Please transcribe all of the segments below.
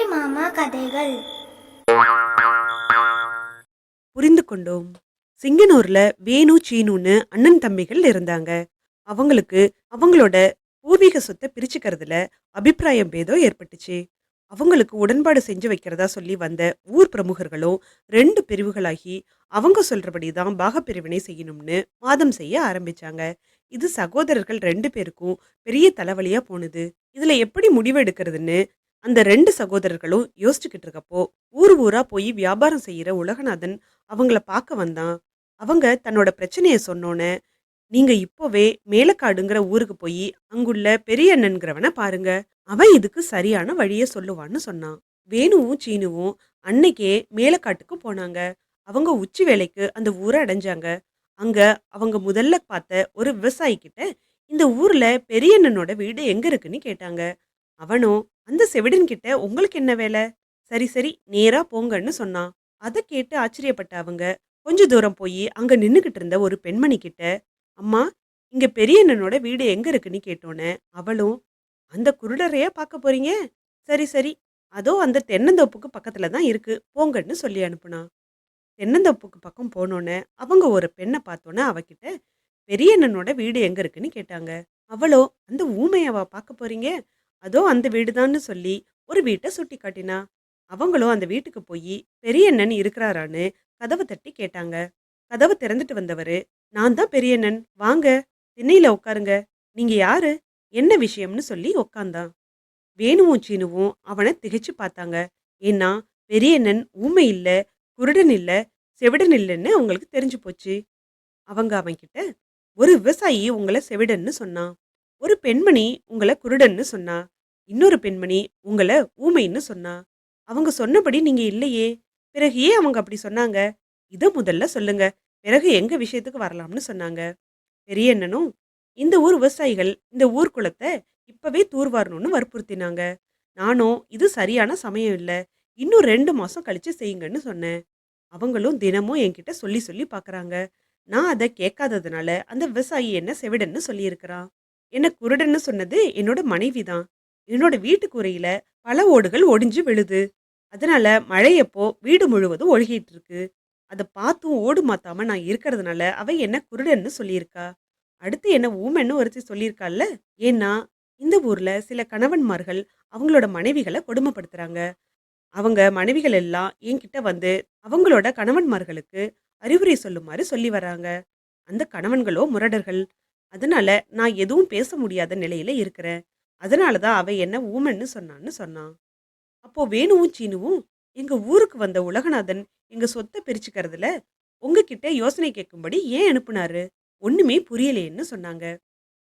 அம்புலி மாமா கதைகள். புரிந்து கொண்டோம் சிங்கனூர்ல வேணு சீனுன்னு அண்ணன் தம்பிகள் இருந்தாங்க. அவங்களுக்கு அவங்களோட பூர்வீக சொத்தை பிரிச்சுக்கிறதுல அபிப்பிராயம் பேதம் ஏற்பட்டுச்சு. அவங்களுக்கு உடன்பாடு செஞ்சு வைக்கிறதா சொல்லி வந்த ஊர் பிரமுகர்களும் ரெண்டு பிரிவுகளாகி அவங்க சொல்றபடி தான் பாகப்பிரிவினை செய்யணும்னு வாதம் செய்ய ஆரம்பிச்சாங்க. இது சகோதரர்கள் ரெண்டு பேருக்கும் பெரிய தலைவலியா போனது. இதுல எப்படி முடிவெடுக்கிறதுன்னு அந்த ரெண்டு சகோதரர்களும் யோசிச்சுக்கிட்டு இருக்கப்போ ஊர் ஊரா போய் வியாபாரம் செய்யற உலகநாதன் அவங்கள பார்க்க வந்தான். அவங்க தன்னோட பிரச்சனைய சொன்னோன்னே நீங்க இப்போவே மேலக்காடுங்கிற ஊருக்கு போய் அங்குள்ள பெரிய அண்ணன்கிறவனை பாருங்க. அவன் இதுக்கு சரியான வழிய சொல்லுவான்னு சொன்னான். வேணுவும் சீனுவும் அன்னைக்கே மேலக்காட்டுக்கு போனாங்க. அவங்க உச்சி வேலைக்கு அந்த ஊரை அடைஞ்சாங்க. அங்க அவங்க முதல்ல பார்த்த ஒரு விவசாயி கிட்ட இந்த ஊர்ல பெரியண்ணனோட வீடு எங்க இருக்குன்னு கேட்டாங்க. அவனும் அந்த செவிடன் கிட்ட உங்களுக்கு என்ன வேலை? சரி சரி நேரா போங்கன்னு சொன்னான். அதை கேட்டு ஆச்சரியப்பட்ட அவங்க கொஞ்ச தூரம் போய் அங்க நின்னுகிட்டு இருந்த ஒரு பெண்மணி கிட்ட அம்மா இங்க பெரியண்ணனோட வீடு எங்க இருக்குன்னு கேட்டோன்னே அவளும் அந்த குருடரையா பார்க்க போறீங்க? சரி சரி அதோ அந்த தென்னந்தோப்புக்கு பக்கத்துல தான் இருக்கு போங்கன்னு சொல்லி அனுப்புனா தென்னந்தோப்புக்கு பக்கம் போனோன்னே அவங்க ஒரு பெண்ணை பார்த்தோன்னே அவகிட்ட பெரியண்ணனோட வீடு எங்க இருக்குன்னு கேட்டாங்க. அவளோ அந்த ஊமையாவா பார்க்க போறீங்க? அதோ அந்த வீடுதான்னு சொல்லி ஒரு வீட்டை சுட்டி காட்டினா அவங்களும் அந்த வீட்டுக்கு போய் பெரியண்ணன் இருக்கிறாரான்னு கதவை தட்டி கேட்டாங்க. கதவை திறந்துட்டு வந்தவர் நான் தான் பெரியண்ணன் வாங்க திண்ணையில உட்காருங்க. நீங்க யாரு? என்ன விஷயம்னு சொல்லி உக்காந்தான். வேணுவும் சீனுவும் அவனை திகைச்சு பார்த்தாங்க. ஏன்னா பெரியண்ணன் ஊமை இல்லை குருடன் இல்லை செவிடன் இல்லைன்னு அவங்களுக்கு தெரிஞ்சு போச்சு. அவங்க அவன்கிட்ட ஒரு விவசாயி உங்களை செவிடன்னு சொன்னான். ஒரு பெண்மணி உங்களை குருடன்னு சொன்னா இன்னொரு பெண்மணி உங்களை ஊமைன்னு சொன்னா அவங்க சொன்னபடி நீங்க இல்லையே பிறகு ஏன் அவங்க அப்படி சொன்னாங்க? இதை முதல்ல சொல்லுங்க. பிறகு எங்க விஷயத்துக்கு வரலாம்னு சொன்னாங்க. பெரியண்ணனும் இந்த ஊர் விவசாயிகள் இந்த ஊர் குளத்தை இப்பவே தூர்வாரணும்னு வற்புறுத்தினாங்க. நானும் இது சரியான சமயம் இல்லை இன்னும் ரெண்டு மாசம் கழிச்சு செய்யுங்கன்னு சொன்னேன். அவங்களும் தினமும் என்கிட்ட சொல்லி சொல்லி பார்க்குறாங்க நான் அதை கேட்காததுனால அந்த விவசாயி என்ன செவிடன்னு சொல்லியிருக்கிறான். என்ன குருடன்னு சொன்னது என்னோட மனைவி தான் என்னோட வீட்டு கூரையில பல ஓடுகள் ஒடிஞ்சு விழுது. அதனால மழையப்போ வீடு முழுவதும் ஒழுகிட்டு இருக்கு. அதை பார்த்தும் ஓடு மாத்தாம நான் இருக்கிறதுனால அவ என்ன குருடன்னு சொல்லியிருக்கா. அடுத்து என்ன ஊமென்னு ஒருத்தி சொல்லியிருக்கால ஏன்னா இந்த ஊர்ல சில கணவன்மார்கள் அவங்களோட மனைவிகளை கொடுமைப்படுத்துறாங்க. அவங்க மனைவிகள் எல்லாம் என்கிட்ட வந்து அவங்களோட கணவன்மார்களுக்கு அறிவுரை சொல்லுமாறு சொல்லி வராங்க. அந்த கணவன்களோ முரடர்கள் அதனால நான் எதுவும் பேச முடியாத நிலையில இருக்கிறேன். அதனால தான் அவ என்ன ஊமன்னு சொன்னான்னு சொன்னான் அப்போ வேணுவும் சீனுவும் எங்க ஊருக்கு வந்த உலகநாதன் எங்க சொத்தை பிரிச்சுக்கிறதுல உங்ககிட்ட யோசனை கேட்கும்படி ஏன் அனுப்புனாரு? ஒண்ணுமே புரியலையேன்னு சொன்னாங்க.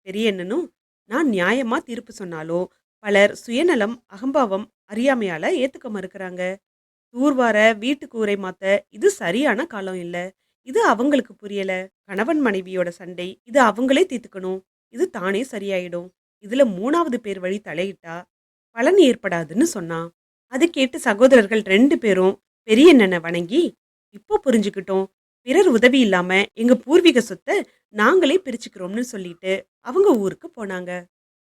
பெரியண்ணனும் நான் நியாயமா தீர்ப்பு சொன்னாலும் பலர் சுயநலம் அகம்பாவம் அறியாமையால ஏத்துக்க மறுக்கிறாங்க. தூர்வார வீட்டு கூரை மாத்த இது சரியான காலம் இல்லை. இது அவங்களுக்கு புரியல. கணவன் மனைவியோட சண்டை இது அவங்களே தீர்த்துக்கணும். இது தானே சரியாயிடும். இதுல மூணாவது பேர் வழி தலையிட்டா பலன் ஏற்படாதுன்னு சொன்னான் அது கேட்டு சகோதரர்கள் ரெண்டு பேரும் பெரியண்ணனை வணங்கி இப்போ புரிஞ்சுக்கிட்டோம். பிறர் உதவி இல்லாம எங்க பூர்வீக சொத்தை நாங்களே பிரிச்சுக்கிறோம்னு சொல்லிட்டு அவங்க ஊருக்கு போனாங்க.